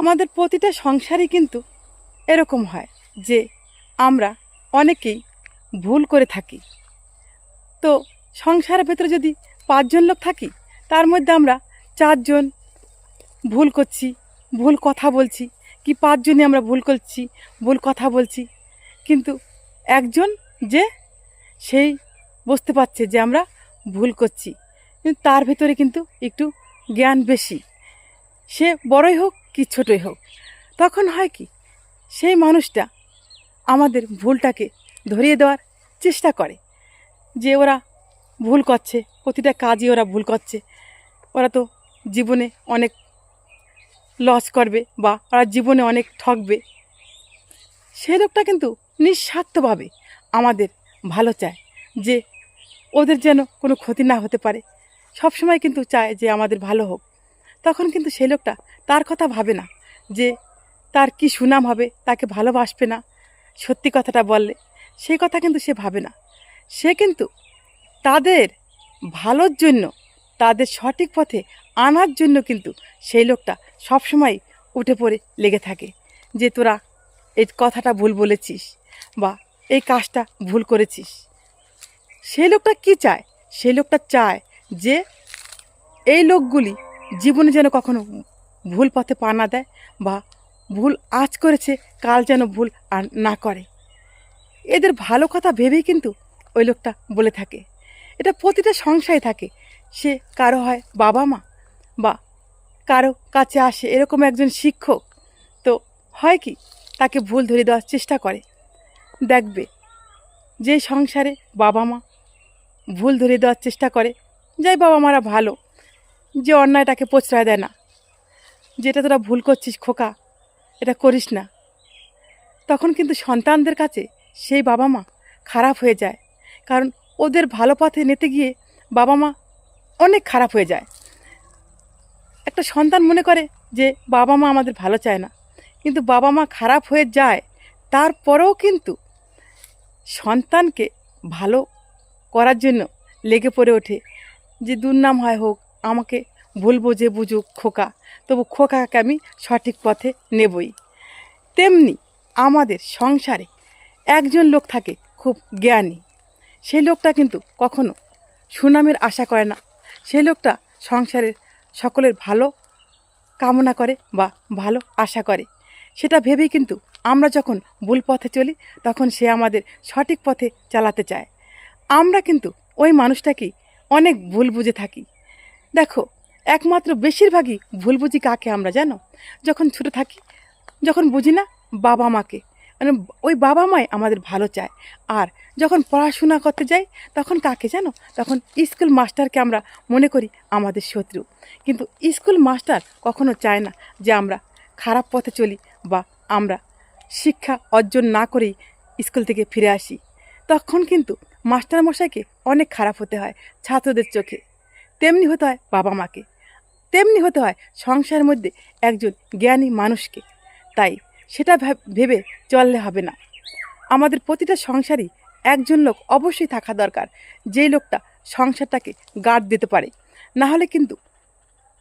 আমাদের প্রতিটা সংসারই কিন্তু এরকম হয় যে আমরা অনেকেই ভুল করে থাকি। তো সংসারের ভেতরে যদি পাঁচজন লোক থাকি, তার মধ্যে আমরা চারজন ভুল করছি, ভুল কথা বলছি, কি পাঁচজনই আমরা ভুল করছি, ভুল কথা বলছি, কিন্তু একজন যে সেই বুঝতে পারছে যে আমরা ভুল করছি। কিন্তু তার ভেতরে কিন্তু একটু জ্ঞান বেশি। সে বড়ই হোক কি ছোটই হোক, তখন হয় কি, সেই মানুষটা আমাদের ভুলটাকে ধরিয়ে দেওয়ার চেষ্টা করে, যে ওরা ভুল করছে, প্রতিটা কাজই ওরা ভুল করছে, ওরা তো জীবনে অনেক লস করবে বা ওরা জীবনে অনেক ঠকবে। সে লোকটা কিন্তু নিঃস্বার্থভাবে আমাদের ভালো চায়, যে ওদের যেন কোনো ক্ষতি না হতে পারে, সবসময় কিন্তু চায় যে আমাদের ভালো হোক। তখন কিন্তু সেই লোকটা তার কথা ভাবে না যে তার কি সুনাম হবে, তাকে ভালোবাসবে না। সত্যি কথাটা বললে সেই কথা কিন্তু সে ভাবে না। সে কিন্তু তাদের ভালোর জন্য, তাদের সঠিক পথে আনার জন্য কিন্তু সেই লোকটা সবসময় উঠে পড়ে লেগে থাকে যে তোরা এই কথাটা ভুল বলেছিস বা এই কাজটা ভুল করেছিস। সেই লোকটা কি চায়? সেই লোকটা চায় যে এই লোকগুলি জীবনে যেন কখনো ভুল পথে পা না দেয় বা ভুল আজ করেছে, কাল যেন ভুল আর না করে। এদের ভালো কথা ভেবেই কিন্তু ওই লোকটা বলে থাকে। এটা প্রতিটা সংসারে থাকে। সে কারও হয় বাবা মা বা কারও কাছে আসে এরকম একজন শিক্ষক। তো হয় কি, তাকে ভুল ধরে দেওয়ার চেষ্টা করে। দেখবে যে সংসারে বাবা মা ভুল ধরে দেওয়ার চেষ্টা করে, যাই বাবা মারা ভালো যে অন্যায়টাকে প্রশ্রয় দেয় না। যেটা তোরা ভুল করছিস, খোকা, এটা করিস না। তখন কিন্তু সন্তানদের কাছে সেই বাবা মা খারাপ হয়ে যায়। কারণ ওদের ভালো পথে নিতে গিয়ে বাবা মা অনেক খারাপ হয়ে যায়। একটা সন্তান মনে করে যে বাবা মা আমাদের ভালো চায় না। কিন্তু বাবা মা খারাপ হয়ে যায়, তারপরেও কিন্তু সন্তানকে ভালো করার জন্য লেগে পড়ে ওঠে। যে দুর্নাম হয় হোক আমাকে ভুল যে বুঝুক খোকা, তবু খোকাকে আমি সঠিক পথে নেবই। তেমনি আমাদের সংসারে একজন লোক থাকে খুব জ্ঞানী। সেই লোকটা কিন্তু কখনো সুনামের আশা করে না। সেই লোকটা সংসারের সকলের ভালো কামনা করে বা ভালো আশা করে। সেটা ভেবেই কিন্তু আমরা যখন ভুল পথে চলি, তখন সে আমাদের সঠিক পথে চালাতে চায়। আমরা কিন্তু ওই মানুষটাকেই অনেক ভুল বুঝে থাকি। দেখো, একমাত্র বেশিরভাগই ভুল বুঝি কাকে আমরা জানো? যখন ছোটো থাকি, যখন বুঝি না বাবা মাকে মানে ওই বাবা মাই আমাদের ভালো চায়। আর যখন পড়াশোনা করতে যাই, তখন কাকে জানো? তখন স্কুল মাস্টারকে আমরা মনে করি আমাদের শত্রু। কিন্তু স্কুল মাস্টার কখনো চায় না যে আমরা খারাপ পথে চলি বা আমরা শিক্ষা অর্জন না করেই স্কুল থেকে ফিরে আসি। তখন কিন্তু মাস্টারমশাইকে অনেক খারাপ হতে হয় ছাত্রদের চোখে। তেমনি হতে হয় বাবা মাকে। তেমনি হতে হয় সংসারের মধ্যে একজন জ্ঞানী মানুষকে। তাই সেটা ভাব- চললে হবে না। আমাদের প্রতিটা সংসারই একজন লোক অবশ্যই থাকা দরকার। যেই লোকটা সংসারটাকে গার্ড দিতে পারে। না হলে কিন্তু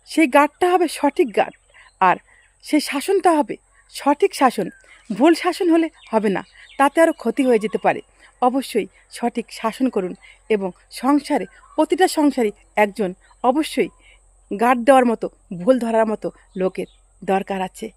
সেই গার্ডটা হবে সঠিক গার্ড আর সেই শাসনটা হবে সঠিক শাসন। ভুল শাসন হলে হবে না। তাতে আরও ক্ষতি হয়ে যেতে পারে। অবশ্যই সঠিক শাসন করুন এবং সংসারে, প্রতিটা সংসারে একজন অবশ্যই গার্ড দেওয়ার মতো, ভুল ধরার মতো লোকের দরকার আছে।